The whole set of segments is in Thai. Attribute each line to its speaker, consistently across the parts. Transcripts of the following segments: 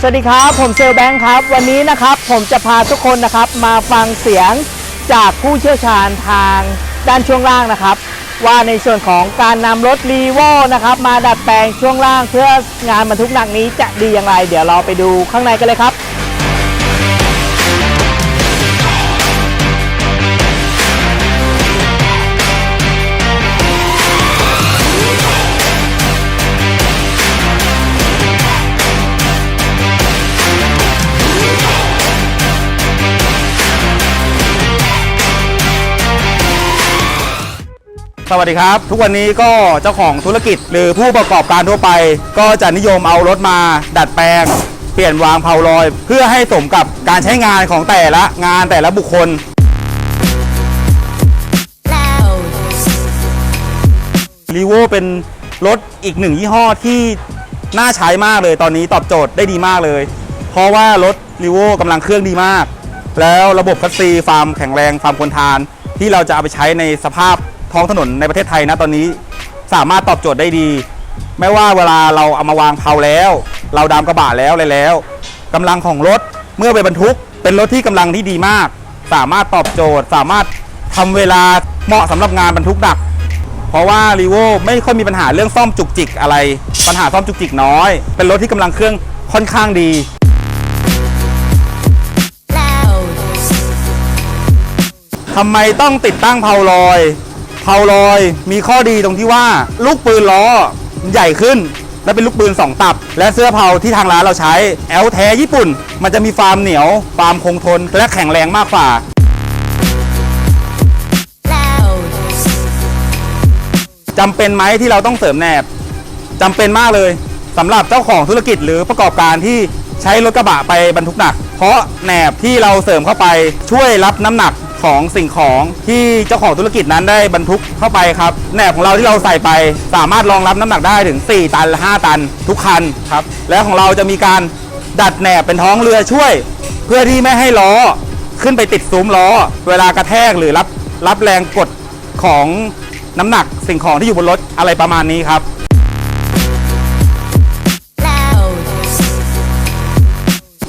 Speaker 1: สวัสดีครับผมเซลแบงค์ครับ วันนี้นะครับผมจะพาทุกคนนะครับมาฟังเสียงจากผู้เชี่ยวชาญทางด้านช่วงล่างนะครับ ว่าในส่วนของการนำรถรีโวนะครับมาดัดแปลงช่วงล่างเพื่องานบรรทุกหนักนี้จะดีอย่างไร เดี๋ยวเราไปดูข้างในกันเลยครับ
Speaker 2: สวัสดีครับ ทุกวันนี้ก็เจ้าของธุรกิจ หรือผู้ประกอบการทั่วไป ก็จะนิยมเอารถมาดัดแปลง เปลี่ยนวางเพาลอย เพื่อให้สมกับการใช้งานของแต่ละงานแต่ละบุคคล รีโวเป็นรถอีกหนึ่งยี่ห้อที่น่าใช้มากเลยตอนนี้ตอบโจทย์ได้ดีมากเลย เพราะว่ารถรีโวกำลังเครื่องดีมาก แล้วระบบคัสซีฟาร์มแข็งแรงฟาร์มคนทาน ที่เราจะเอาไปใช้ในสภาพ ท้องถนนในประเทศไทยนะตอนนี้สามารถตอบโจทย์ได้ดี ไม่ว่าเวลาเราเอามาวางเพาแล้ว เราดามกระบะแล้วอะไรแล้วกำลังของรถเมื่อไปบรรทุก เป็นรถที่กำลังที่ดีมาก สามารถตอบโจทย์ สามารถทำเวลาเหมาะสำหรับงานบรรทุกหนัก เพราะว่ารีโวไม่ค่อยมีปัญหาเรื่องซ่อมจุกจิกอะไร ปัญหาซ่อมจุกจิกน้อย เป็นรถที่กำลังเครื่องค่อนข้างดีทำไมต้องติดตั้งเพาลอย เพาลอยมีข้อดีตรงที่ว่าลูกปืนล้อใหญ่ขึ้น และเป็นลูกปืน 2 ตับ และเสื้อเพาที่ทางร้านเราใช้แอลแท้ญี่ปุ่น มันจะมีฟาร์มเหนียวฟาร์มคงทน และแข็งแรงมากกว่าจำเป็นไหมที่เราต้องเสริมแหนบจำเป็นมากเลยสำหรับเจ้าของธุรกิจหรือประกอบการที่ใช้รถกระบะไปบรรทุกหนัก เพราะแหนบที่เราเสริมเข้าไปช่วยรับน้ำหนัก ของสิ่งของที่เจ้าของธุรกิจนั้นได้บรรทุกเข้าไปครับแหนบของเราที่เราใส่ไป สามารถรองรับน้ำหนักได้ถึง 4 ตัน 5 ตัน ทุกคันครับและของเราจะมีการดัดแหนบเป็นท้องเรือช่วย เพื่อที่ไม่ให้ล้อขึ้นไปติดซุ้มล้อ เวลากระแทกหรือรับรับแรงกดของน้ำหนักสิ่งของที่อยู่บนรถอะไรประมาณนี้ครับ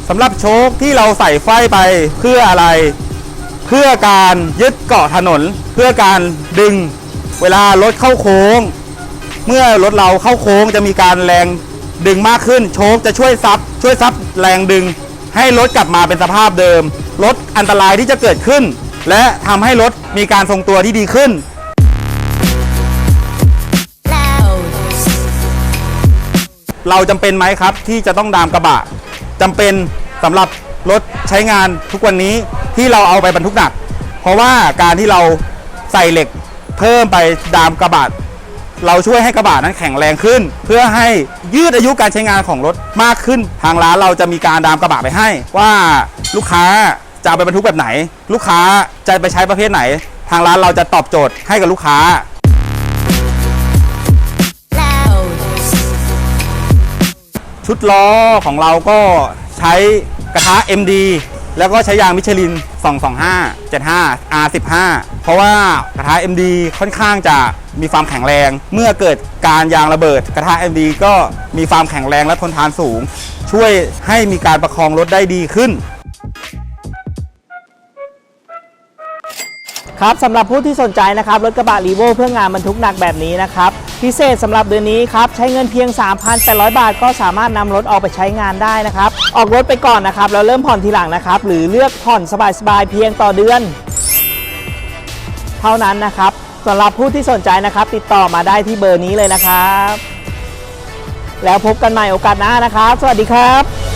Speaker 2: สำหรับโชคที่เราใส่ไฟไปเพื่ออะไร เพื่อการยึดเกาะถนน เพื่อการดึงเวลารถเข้าโค้ง เมื่อรถเราเข้าโค้งจะมีการแรงดึงมากขึ้น โชคจะช่วยซับช่วยซับแรงดึง ให้รถกลับมาเป็นสภาพเดิมลดอันตรายที่จะเกิดขึ้น และทำให้รถมีการทรงตัวที่ดีขึ้นเราจำเป็นไหมครับที่จะต้องดามกระบะจำเป็นสำหรับรถใช้งานทุกวันนี้ ที่เราเอาไปบรรทุกหนัก เพราะว่าการที่เราใส่เหล็กเพิ่มไปดามกระบะเราช่วยให้กระบะนั้นแข็งแรงขึ้น เพื่อให้ยืดอายุการใช้งานของรถมากขึ้น ทางร้านเราจะมีการดามกระบะไปให้ ว่าลูกค้าจะไปบรรทุกแบบไหน ลูกค้าจะไปใช้ประเภทไหน ทางร้านเราจะตอบโจทย์ให้กับลูกค้า ชุดล้อของเราก็ใช้กระทะ MD แล้วก็ใช้ยางมิชลิน 225 75 R15 เพราะว่ากระทะ MD ค่อนข้างจะมีความแข็งแรง เมื่อเกิดการยางระเบิด กระทะ MD ก็มีความแข็งแรงและทนทานสูง ช่วยให้มีการประคองรถได้ดีขึ้น
Speaker 1: ครับสำหรับผู้ที่สนใจนะครับรถกระบะรีโวเพื่องานบรรทุกหนักแบบนี้นะครับพิเศษสำหรับเดือนนี้ครับใช้เงินเพียง 3,800 บาท ก็สามารถนำรถออกไปใช้งานได้นะครับออกรถไปก่อนนะครับแล้วเริ่มผ่อนทีหลังนะครับหรือเลือกผ่อนสบายๆเพียงต่อเดือน เท่านั้นนะครับสำหรับผู้ที่สนใจนะครับ ติดต่อมาได้ที่เบอร์นี้เลยนะครับ แล้วพบกันใหม่โอกาสหน้านะครับ สวัสดีครับ